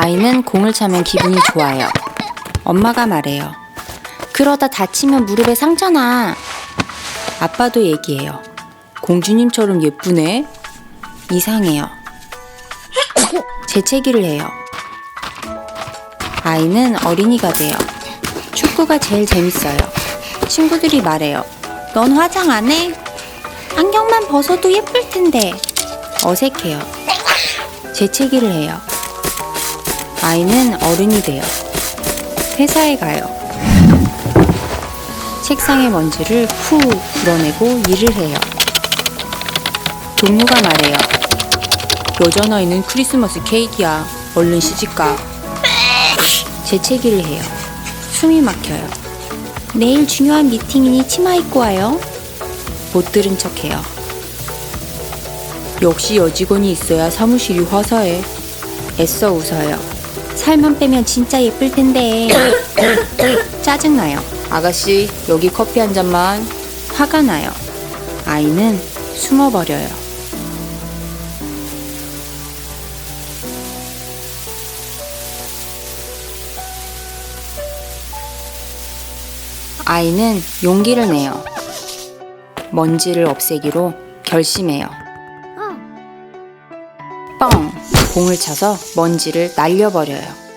아이는 공을 차면 기분이 좋아요. 엄마가 말해요. 그러다 다치면 무릎에 상처나. 아빠도 얘기해요. 공주님처럼 예쁘네. 이상해요. 재채기를 해요. 아이는 어린이가 돼요. 축구가 제일 재밌어요. 친구들이 말해요. 넌 화장 안 해? 안경만 벗어도 예쁠 텐데. 어색해요. 재채기를 해요. 아이는 어른이 돼요. 회사에 가요. 책상의 먼지를 후 불어내고 일을 해요. 동료가 말해요. 여자나이는 크리스마스 케이크야. 얼른 시집가. 재채기를 해요. 숨이 막혀요. 내일 중요한 미팅이니 치마 입고 와요. 못 들은 척 해요. 역시 여직원이 있어야 사무실이 화사해. 애써 웃어요. 살만 빼면 진짜 예쁠 텐데. 짜증나요. 아가씨, 여기 커피 한 잔만. 화가 나요. 아이는 숨어버려요. 아이는 용기를 내요. 먼지를 없애기로 결심해요. 뻥! 공을 차서 먼지를 날려버려요.